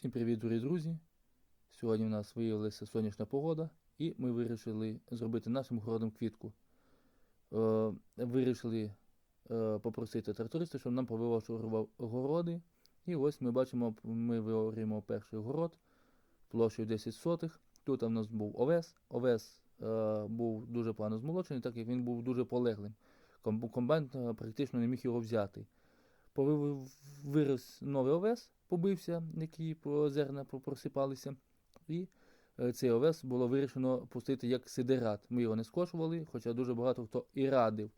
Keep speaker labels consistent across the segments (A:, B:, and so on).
A: Всім привіт, дорогі друзі! Сьогодні у нас виявилася сонячна погода, і ми вирішили зробити нашим городом квітку. Е, вирішили е, попросити тракториста, щоб нам повивашував городи. І ось ми бачимо, ми виорюємо перший город площею 10 сотих. Тут у нас був овес. Овес е, був дуже погано змолочений, так як він був дуже полеглим. Ком- Комбайн е, практично не міг його взяти. Вирос новий овес, побився, які зерна просипалися. І е, цей овес було вирішено пустити як сидерат. Ми його не скошували, хоча дуже багато хто і радив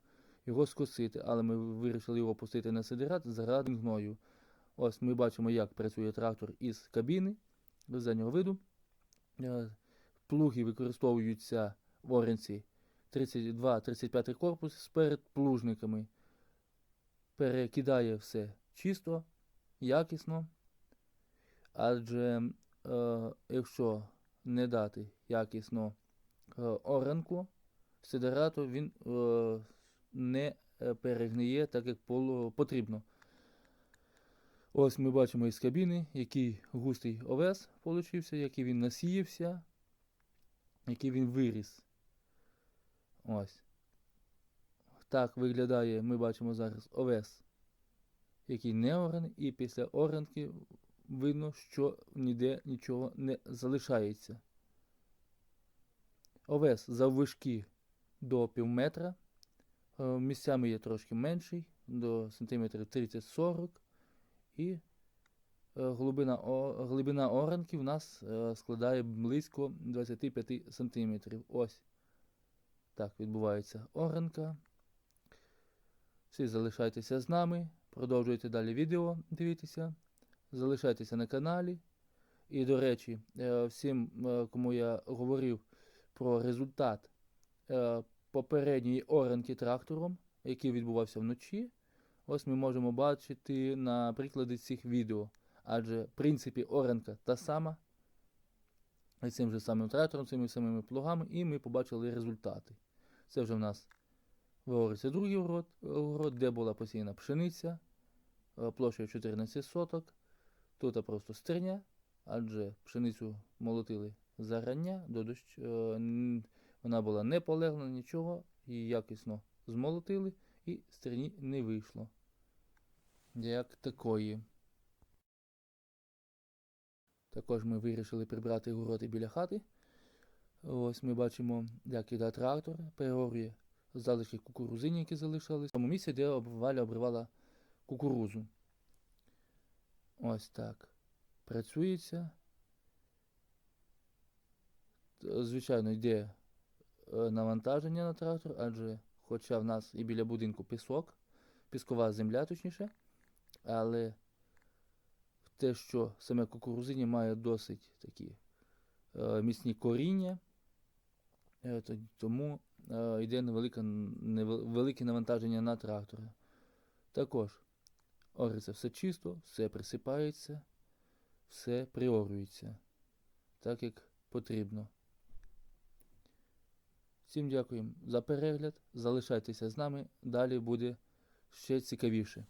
A: його скосити, але ми вирішили його пустити на сидерат заради гною. Ось ми бачимо, як працює трактор із кабіни з заднього виду. Е, Плуги використовуються в Оренці 32-35 корпус з передплужниками. Перекидає все чисто, якісно. Адже е, якщо не дати якісно е, оранку, сидерату він е, не перегниє так, як потрібно. Ось ми бачимо із кабіни, який густий овес получився, який він насіявся, який він виріс. Ось. Так виглядає, ми бачимо зараз овес, який не ораний, і після оранки видно, що ніде нічого не залишається. Овес заввишки до пів метра. е, Місцями є трошки менший, до сантиметрів 30-40. І е, глибина, глибина оранки в нас е, складає близько 25 сантиметрів. Ось так відбувається оранка. Всі залишайтеся з нами, продовжуйте далі відео дивитися, залишайтеся на каналі. І, до речі, е, всім, е, кому я говорив про результат е, попередньої оранки трактором, який відбувався вночі, ось ми можемо бачити на прикладі цих відео. Адже, в принципі, оранка та сама, цим же самим трактором, цими самими плугами, і ми побачили результати. Це вже в нас виговориться другий город, город, де була посіяна пшениця е, площею 14 соток. Тут просто стерня, адже пшеницю молотили зарання, до дощ... е, вона була не полегла, нічого, і якісно змолотили, і стерні не вийшло. Як такої. Також ми вирішили прибрати городи біля хати. Ось ми бачимо, як іде трактор, переорює залишки кукурузині, які залишились. В тому місці, де Валя обривала кукурузу. Ось так. Працюється. Звичайно, йде е, навантаження на трактор, адже хоча в нас і біля будинку пісок, піскова земля, точніше, але те, що саме кукурузині має досить такі е, міцні коріння, е, тому йде невелике, невелике навантаження на трактора. Також ориться все чисто, все присипається, все приорюється, так як потрібно. Всім дякуємо за перегляд. Залишайтеся з нами, далі буде ще цікавіше.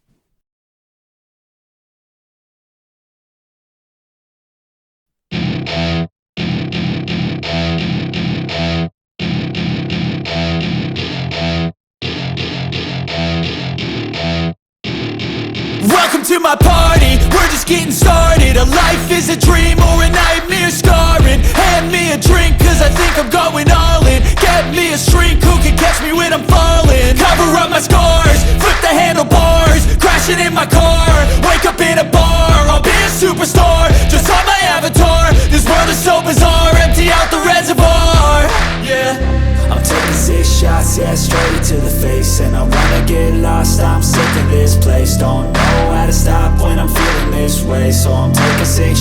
B: Welcome to my party, we're just getting started. A life is a dream or a nightmare scarring. Hand me a drink cause I think I'm going all in. Get me a shrink who can catch me when I'm falling? Cover up my scars, flip the handlebars Crashing in my car, wake up in a bar I'll be a superstar, just on my avatar. This world is so bizarre, empty out the reservoir. Yeah. I'm taking six shots, yeah, straight to the face. And I wanna get lost, I'm